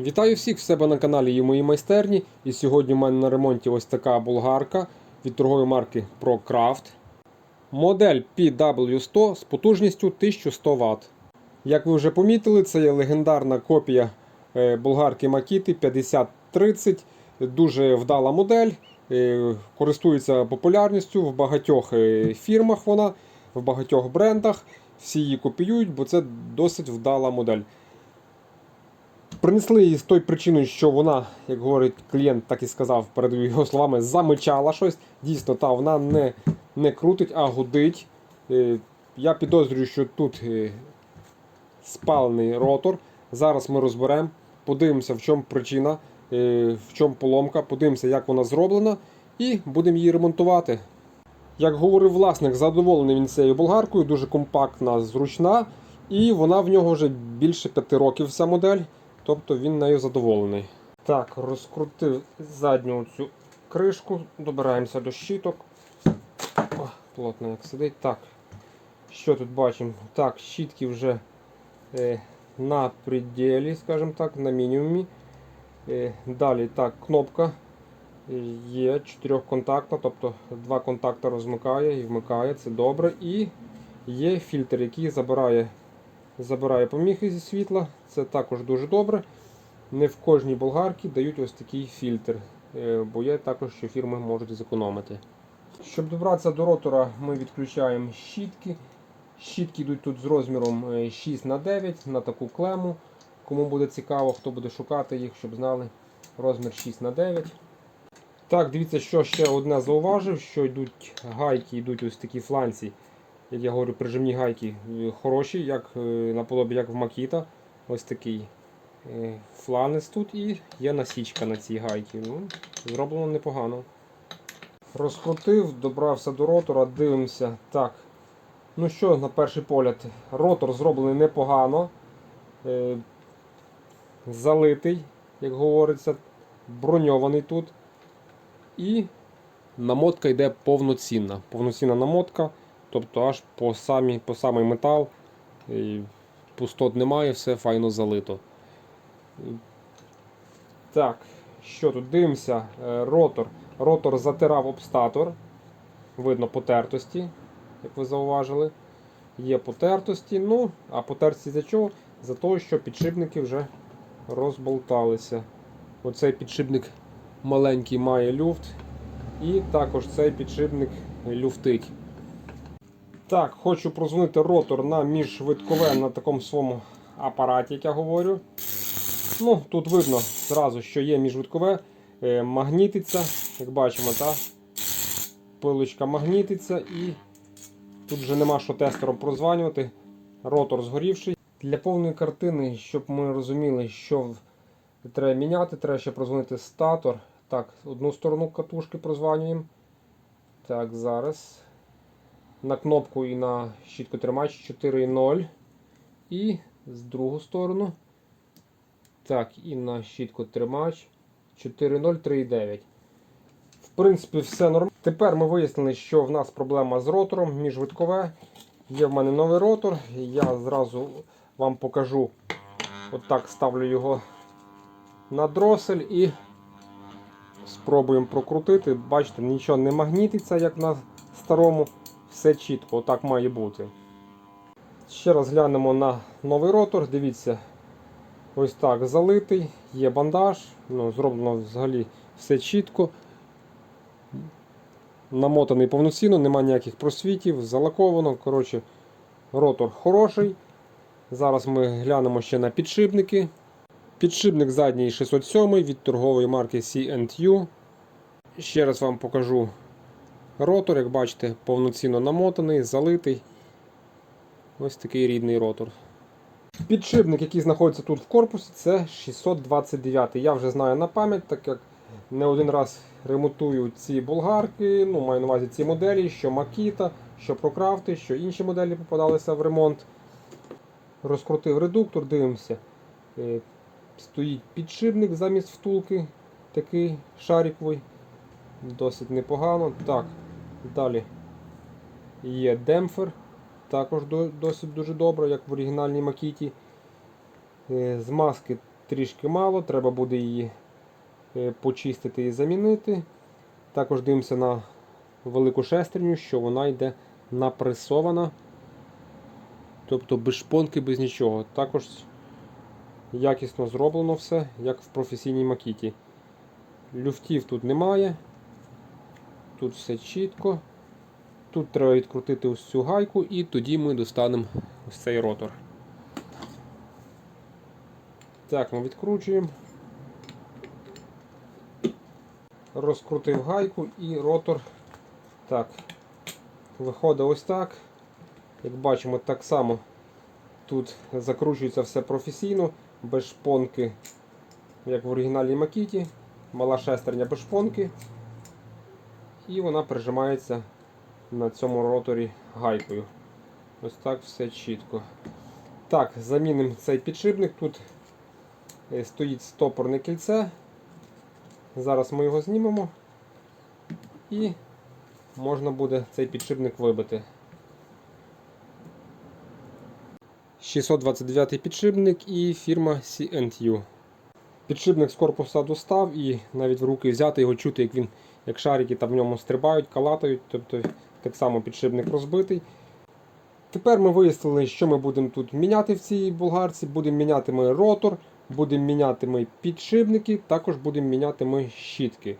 Вітаю всіх в себе на каналі і моїй майстерні. І сьогодні в мене на ремонті ось така болгарка від торгової марки ProCraft. Модель PW100 з потужністю 1100 Вт. Як ви вже помітили, це є легендарна копія е, болгарки Makita 5030. Дуже вдала модель, е, користується популярністю в багатьох е, фірмах вона, в багатьох брендах. Всі її копіюють, бо це досить вдала модель. Принесли її з тою причиною, що вона, як говорить клієнт, так і сказав, передаю його словами, замичала щось. Дійсно, та вона не, не крутить, а гудить. Е, Я підозрюю, що тут е, спалений ротор. Зараз ми розберемо, подивимося, в чому причина, е, в чому поломка, подивимося, як вона зроблена, і будемо її ремонтувати. Як говорив власник, задоволений він цією болгаркою, дуже компактна, зручна, і вона в нього вже більше 5 років вся модель. Тобто він нею задоволений. Так, розкрутив задню цю кришку, добираємося до щиток. О, плотно як сидить. Так, що тут бачимо? Так, щітки вже е, на пределі, скажімо так, на мінімумі. Е, далі так, кнопка є чотирьохконтактна, тобто два контакти розмикає і вмикає, це добре. І є фільтр, який забирає забирає поміхи зі світла, це також дуже добре. Не в кожній болгарці дають ось такий фільтр, е, бо є також, що фірми можуть зекономити. Щоб добратися до ротора, ми відключаємо щітки. Щітки йдуть тут з розміром 6х9 на таку клему. Кому буде цікаво, хто буде шукати їх, щоб знали розмір 6х9. Так, дивіться, що ще одне зауважив, що йдуть гайки, йдуть ось такі фланці як я говорю, прижимні гайки е, хороші, як е, наподобі як в Макіта. Ось такий е, фланець тут і є насічка на цій гайці. Ну, Зроблено непогано. Розкрутив, добрався до ротора, дивимося. Так. Ну що, на перший погляд, ротор зроблений непогано. Залитий, як говориться, броньований тут. І намотка йде повноцінна. Повноцінна намотка. Тобто аж по самі, по самий метал і пустот немає, все файно залито. Так, що тут? Дивимося, е, ротор. Ротор затирав об статор. Видно потертості, як ви зауважили. Є потертості. Ну, а потертості за чого? За того, що підшипники вже розболталися. Оцей підшипник маленький має люфт. І також цей підшипник люфтить. Так, хочу прозвонити ротор на міжшвидкове на такому своєму апараті, як я говорю. Ну, Тут видно зразу, що є міжшвидкове, е, магнітиться, як бачимо, та пилочка магнітиться і тут вже нема що тестером прозванювати. Ротор згорівший. Для повної картини, щоб ми розуміли, що треба міняти, треба ще прозвонити статор. Так, одну сторону катушки прозванюємо. Так, зараз на кнопку і на щітку тримач 4.0. І з другу сторону. Так, і на щітку тримач 4.0, В принципі, все нормально. Тепер ми вияснили, що в нас проблема з ротором, міжвидкове. Є в мене новий ротор. Я зразу вам покажу. Отак ставлю його на дросель і спробуємо прокрутити. Бачите, нічого не магнітиться, як на старому все чітко, отак має бути. Ще раз глянемо на новий ротор. Дивіться, ось так залитий, є бандаж, ну, зроблено взагалі все чітко. Намотаний повноцінно, нема ніяких просвітів, залаковано. Коротше, ротор хороший. Зараз ми глянемо ще на підшипники. Підшипник задній 607 від торгової марки C&U. Ще раз вам покажу Ротор, як бачите, повноцінно намотаний, залитий. Ось такий рідний ротор. Підшипник, який знаходиться тут в корпусі, це 629. Я вже знаю на пам'ять, так як не один раз ремонтую ці болгарки, ну, маю на увазі ці моделі, що Makita, що Procraft, що інші моделі попадалися в ремонт. Розкрутив редуктор, дивимося. Е, стоїть підшипник замість втулки, такий шариковий. Досить непогано. Так, Далі є демпфер, також досить дуже добре, як в оригінальній макіті. Е, Змазки трішки мало, треба буде її е, почистити і замінити. Також дивимося на велику шестерню, що вона йде напресована. Тобто без шпонки, без нічого. Також якісно зроблено все, як в професійній макіті. Люфтів тут немає. Тут все чітко. Тут треба відкрутити ось цю гайку і тоді ми достанемо ось цей ротор. Так, ми відкручуємо. Розкрутив гайку і ротор. Так, виходить ось так. Як бачимо, так само тут закручується все професійно, без шпонки, як в оригінальній макіті. Мала шестерня без шпонки. І вона прижимається на цьому роторі гайкою. Ось так все чітко. Так, замінимо цей підшипник. Тут е, стоїть стопорне кільце. Зараз ми його знімемо і можна буде цей підшипник вибити. 629 підшипник і фірма CNTU. Підшипник з корпуса достав і навіть в руки взяти його чути, як він, як шарики там в ньому стрибають, калатають, тобто так само підшипник розбитий. Тепер ми вияснили, що ми будемо тут міняти в цій болгарці. Будемо міняти ми ротор, будемо міняти ми підшипники, також будемо міняти ми щітки.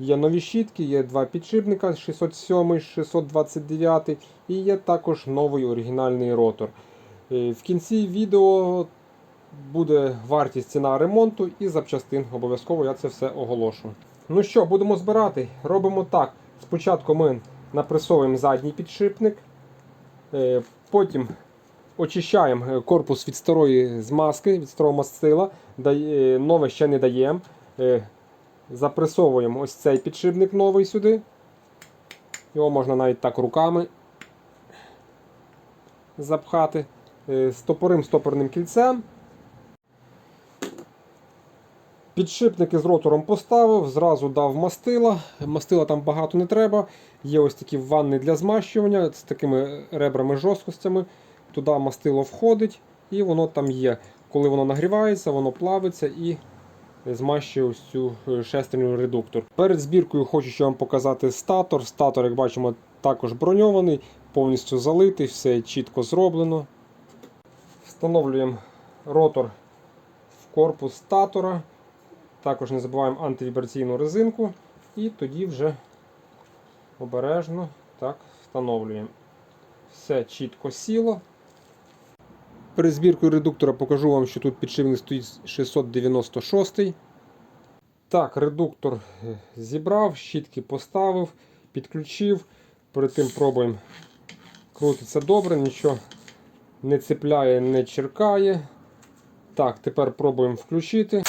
Є нові щітки, є два підшипника 607, 629 і є також новий оригінальний ротор. Е, В кінці відео буде вартість ціна ремонту і запчастин. Обов'язково я це все оголошу. Ну що, будемо збирати. Робимо так. Спочатку ми напресовуємо задній підшипник, е, потім очищаємо е, корпус від старої змазки, від старого мастила, е, нове ще не даємо. Запресовуємо ось цей підшипник новий сюди. Його можна навіть так руками запхати. Стопорим стопорним кільцем. Підшипники з ротором поставив, зразу дав мастила. Мастила там багато не треба. Є ось такі ванни для змащування з такими ребрами жорсткостями. Туди мастило входить і воно там є. Коли воно нагрівається, воно плавиться і змащує ось цю е, шестерню редуктор. Перед збіркою хочу ще вам показати статор. Статор, як бачимо, також броньований, повністю залитий, все чітко зроблено. Встановлюємо ротор в корпус статора. Також не забуваємо антивібраційну резинку. І тоді вже обережно так встановлюємо. Все чітко сіло. Перед збіркою редуктора покажу вам, що тут підшипник стоїть 696. Так, редуктор е, зібрав, щітки поставив, підключив. Перед тим пробуємо. Крутиться добре, нічого не цепляє, не черкає. Так, тепер пробуємо включити.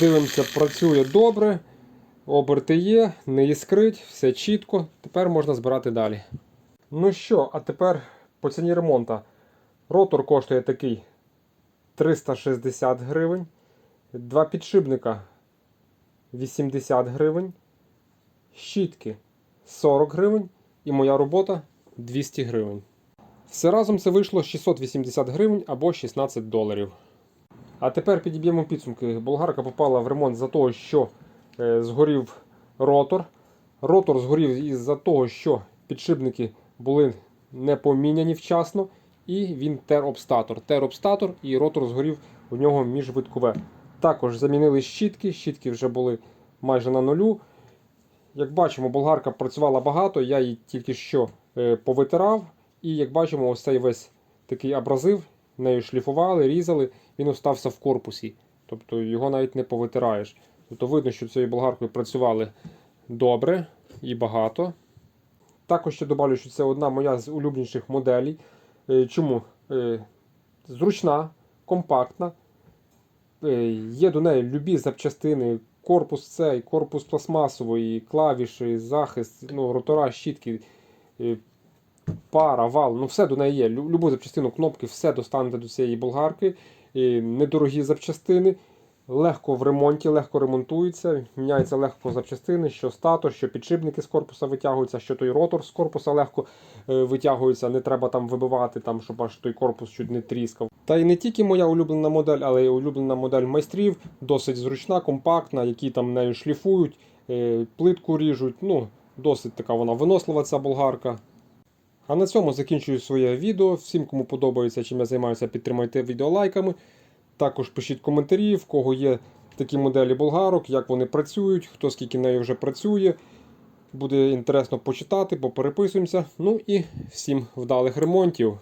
Дивимося, працює добре. Оберти є, не іскрить, все чітко. Тепер можна збирати далі. Ну що, а тепер по ціні ремонту. Ротор коштує такий 360 гривень. Два підшипника 80 гривень. Щітки 40 гривень. І моя робота 200 гривень. Все разом це вийшло 680 гривень або 16 доларів. А тепер підіб'ємо підсумки. Болгарка попала в ремонт за того, що е, згорів ротор. Ротор згорів із-за того, що підшипники були не поміняні вчасно, і він тер об. Тер об і ротор згорів у нього міжвиткове. Також замінили щітки, щітки вже були майже на нулю. Як бачимо, болгарка працювала багато, я її тільки що е, повитирав. І як бачимо, ось цей весь такий абразив, нею шліфували, різали, він остався в корпусі. Тобто його навіть не повитираєш. Тобто видно, що цією болгаркою працювали добре і багато. Також ще добавлю, що це одна моя з улюбленіших моделей. Е, Чому? Е, Зручна, компактна. Е, Є до неї любі запчастини, корпус цей, корпус пластмасовий, клавіші, захист, ну, ротора, щітки, пара, вал, ну все до неї є. Любу запчастину, кнопки, все достанете до цієї болгарки. Е, Недорогі запчастини. Легко в ремонті, легко ремонтується, міняється легко запчастини, що статор, що підшипники з корпуса витягуються, що той ротор з корпуса легко е, витягується, не треба там вибивати, там, щоб аж той корпус чуть не тріскав. Та й не тільки моя улюблена модель, але й улюблена модель майстрів, досить зручна, компактна, які там нею шліфують, е, плитку ріжуть. Ну, досить така вона винослива, ця болгарка. А на цьому закінчую своє відео. Всім, кому подобається, чим я займаюся, підтримайте відео лайками. Також пишіть коментарі, в кого є такі моделі болгарок, як вони працюють, хто скільки нею вже працює. Буде інтересно почитати, попереписуємося. Ну і всім вдалих ремонтів.